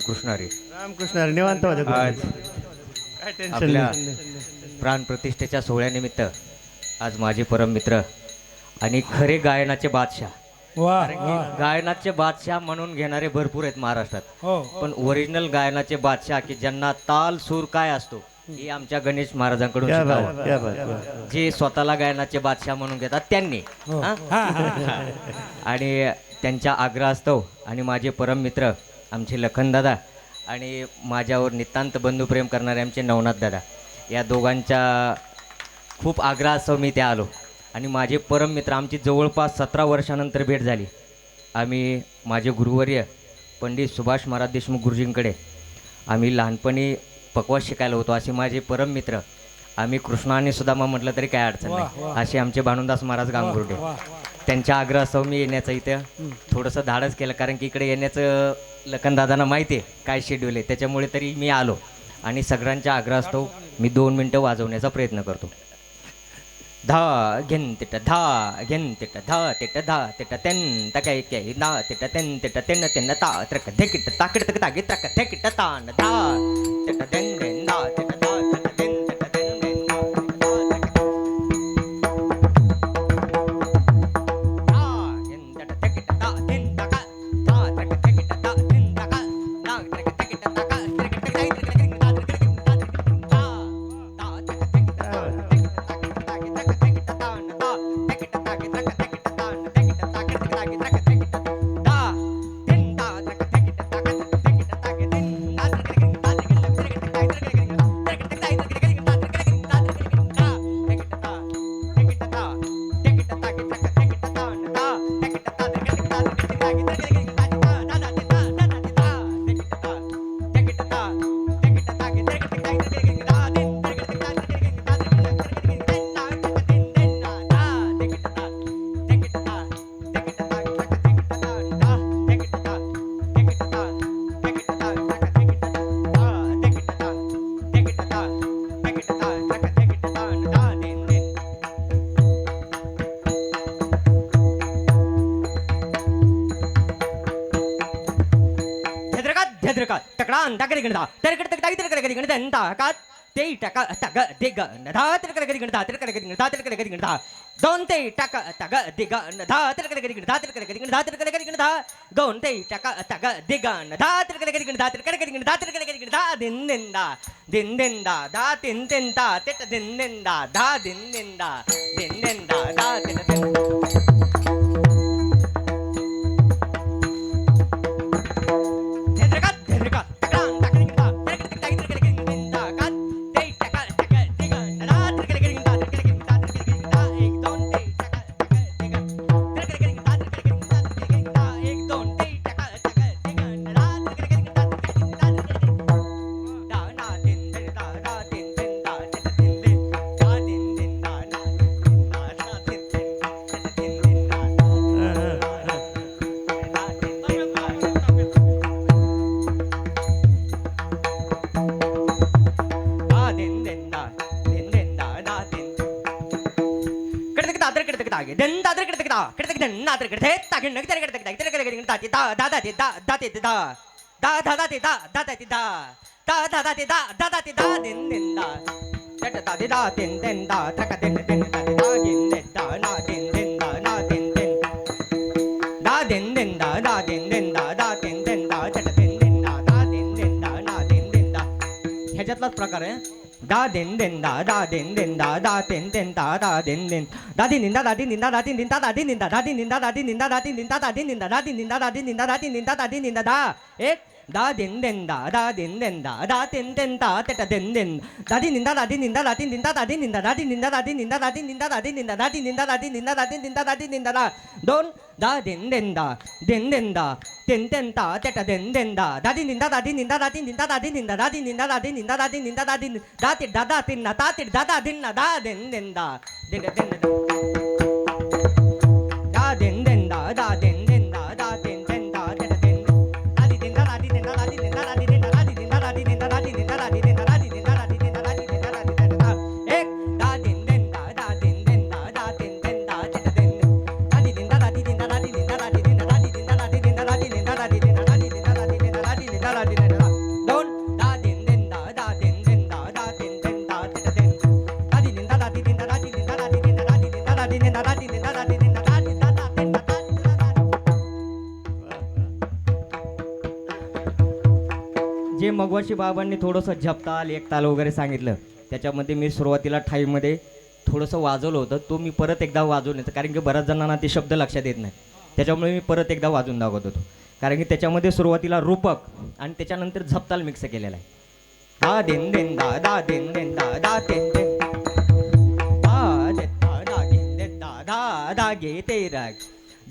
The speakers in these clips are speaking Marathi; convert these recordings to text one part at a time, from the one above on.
कृष्ण हरी. रामकृष्ण हरी, निवांत आज काय टेन्शन आपल्या नाही प्राणप्रतिष्ठेच्या सोहळ्यानिमित्त आज माझे परम मित्र आणि खरे गायनाचे बादशाह. वा गायनाचे बादशाह म्हणून घेणारे भरपूर आहेत महाराष्ट्रात. हो. पण ओरिजिनल गायनाचे बादशाह की ज्यांना ताल सूर काय असतो हे आमच्या गणेश महाराजांकडून क्या बात शिकावं क्या बात क्या बात. जे स्वतःला गायनाचे बादशाह म्हणून घेतात त्यांनी. हो. हा? हा, हा, हा. आणि त्यांच्या आग्रहास्तव आणि माझे परम मित्र आमचे लखनदादा आणि माझ्यावर नितांत बंधुप्रेम करणारे आमचे नवनाथ दादा. या दोघांच्या खूप आग्रहास्तव मी त्या आलो. आणि माझे परम मित्र आमची जवळपास सतरा वर्षानंतर भेट झाली. आम्ही माझे गुरुवर्य पंडित सुभाष महाराज देशमुख गुरुजींकडे आम्ही लहानपणी पकवास शिकायला होतो. असे माझे परम मित्र आम्ही कृष्णा आणि सुदामा म्हटलं तरी काय अडचण नाही. असे आमचे भानुदास महाराज गांगुर्डे. त्यांच्या आग्रहास्तव मी येण्याचं इथं थोडंसं धाडस केलं कारण की इकडे येण्याचं लखनदादांना माहिती आहे काय शेड्यूल आहे. त्याच्यामुळे तरी मी आलो. आणि सगळ्यांच्या आग्रहास्तव मी दोन मिनटं वाजवण्याचा प्रयत्न करतो. धा घेन तिट धा घेन तिट धा तिट धा तिट तेन तकाय काय दा तिट तेन तिट तेन तेन ता त्रक धेकिट ताकिट तक तागी त्रक धेकिट तान धा तिट ಎದುರುಕ ತಕಡ ತಗರಿ ಗಣದ ತೆರಕಡ ತಗಡ ತಿರುಕಡ ಗರಿ ಗಣದ ಎಂತ ಕ ತೇ ಟಕ ತಗ ದಿಗ ನದ ತಿರುಕಡ ಗರಿ ಗಣದ ತಿರುಕಡ ಗರಿ ಗಣದ ತಿರುಕಡ ಗರಿ ಗಣದ ದೊಂತೆ ಟಕ ತಗ ದಿಗ ನದ ತಿರುಕಡ ಗರಿ ಗಣದ ತಿರುಕಡ ಗರಿ ಗಣದ ತಿರುಕಡ ಗರಿ ಗಣದ ದೊಂತೆ ಟಕ ತಗ ದಿಗ ನದ ತಿರುಕಡ ಗರಿ ಗಣದ ತಿರುಕಡ ಗರಿ ಗಣದ ತಿರುಕಡ ಗರಿ ಗಣದ ದಿನ್ನಿಂದ ದಿನ್ನಿಂದ ದಾ ತಿಂತಿಂತ ತಿಟ್ಟ ದಿನ್ನಿಂದ ದಾ ದಿನ್ನಿಂದ ದಿನ್ನಿಂದ ದಾ ತಿಂತ ಇದೆಂದ ಅದ್ರ ಕಿಡತಕದ ಕಿಡತಕದ ನಾ ಅದ್ರ ಕಿಡತೆ ತಾಗಿ ನಗದರ ಕಿಡತಕದ ಇದರ ಕಿಡತಕದ ತಾತಿ ದಾ ದಾದಾ ತಿ ದಾ ದಾತಿ ತಿ ದಾ ದಾ ದಾದಾ ತಿ ದಾ ದಾತಾ ತಿ ದಾ ದಾ ದಾದಾ ತಿ ದಾ ದಾತಾ ತಿ ದಾ ದಿನ್ ದಿನ್ ದಾ ಚಟ ತಾದಿ ದಾ ದಿನ್ ದಿನ್ ದಾ ತ್ರಕ ದಿನ್ ದಿನ್ ತಾದಿ ದಾ ದಿನ್ ದಿನ್ ದಾ ನಾ ದಿನ್ ದಿನ್ ದಾ ನಾ ದಿನ್ ದಿನ್ ದಾ ದಿನ್ ದಿನ್ ದಾ ದಾ ದಿನ್ ದಿನ್ ದಾ ದಾ ದಿನ್ ದಿನ್ ದಾ ಚಟ ದಿನ್ ದಿನ್ ದಾ ದಾ ದಿನ್ ದಿನ್ ದಾ ನಾ ದಿನ್ ದಿನ್ ದಾ ह्याच्यातलाच प्रकार आहे दा दिन दिन दा दा दिन दिन दा दा दिन दिन दा दा दिन दिन दा दिन दिन दा दा दिन दिन दा दा दिन दिन दा दा दिन दिन दा दा दिन दिन दा दा दिन दिन दा दा दिन दिन दा दा दिन दिन दा दा दिन दिन दा दा दिन दिन दा दा दिन दिन दा दा दिन दिन दा दा एक दा दिन दिन दा दा दिन दिन दा दा दिन दिन दा ते ता दिन दिन दा दिन दिन दा दा दिन दिन दा दा दिन दिन दा दा दिन दिन दा दा दिन दिन दा दा दिन दिन दा दा दिन दिन दा दा दिन दिन दा दा दिन दिन दा दा दिन दिन दा दा दिन दिन दा दा दिन दिन दा दा दोन दा दिन दिन दा दिन दिन दा दिन दिन दा ते ता दिन दिन दा दा दिन दिन दा दा दिन दिन दा दा दिन दिन दा दा दिन दिन दा दा दिन दिन दा दा दिन दिन दा दा दिन दिन दा दा दिन दा ते दा दा tin na ta te da da din na da din din da din din din da मगवाशी बाबांनी थोडंसं झपताल एकताल वगैरे सांगितलं त्याच्यामध्ये मी सुरुवातीला ठाईमध्ये थोडंसं वाजवलं होतं तो मी परत एकदा वाजवून कारण की बऱ्याच जणांना ते शब्द लक्षात येत नाही त्याच्यामुळे मी परत एकदा वाजून दाखवत होतो कारण की त्याच्यामध्ये सुरुवातीला रूपक आणि त्याच्यानंतर झपताल मिक्स केलेला आहे दा दिन दिन दा दा दिन दिन दा दा दिन दिन दा दे दा दा दा दा दा गे ते राग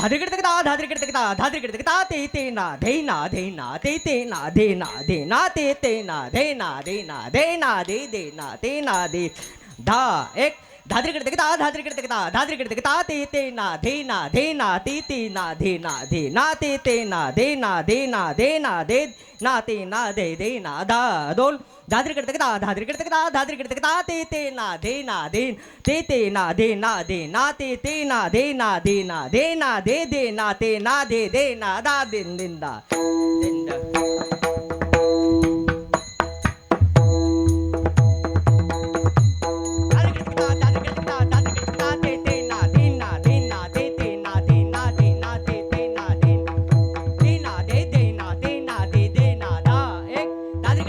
धाद्रिकडे दा धाद्रिकडे दा धाद्रिकडे दा ते ते ना धे ना धे ना ते ते ना धे ना धे ना ते ते ना धे ना धे ना धे ना दे दे ना ते ना दे धा एक धाद्रिकडे ता धाद्रिकडे दा धाद्रिकडे दा ते ते ना धे ना धे ना ते ते ना धे ना धे ना ते ते ना धे ना धे ना धे ना दे ना ते ना दे दे ना दा दोन धाद्रिकडे ता धाद्रिकडे दा धाद्रिकडे दा ते ते ना धे ना दे ते ते ना धे ना दे ना ते ते ना धे ना दे ना धे ना दे दे ना ते ना धे दे ना दा दिन दिन दा दिन दा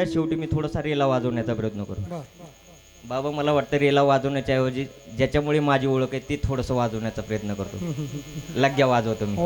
सगळ्यात शेवटी मी थोडासा रेला वाजवण्याचा प्रयत्न करू. बाबा मला वाटतं रेला वाजवण्याच्या ऐवजी ज्याच्यामुळे माझी ओळख आहे ती थोडंसं वाजवण्याचा प्रयत्न करतो. लग्या वाजवतो मी.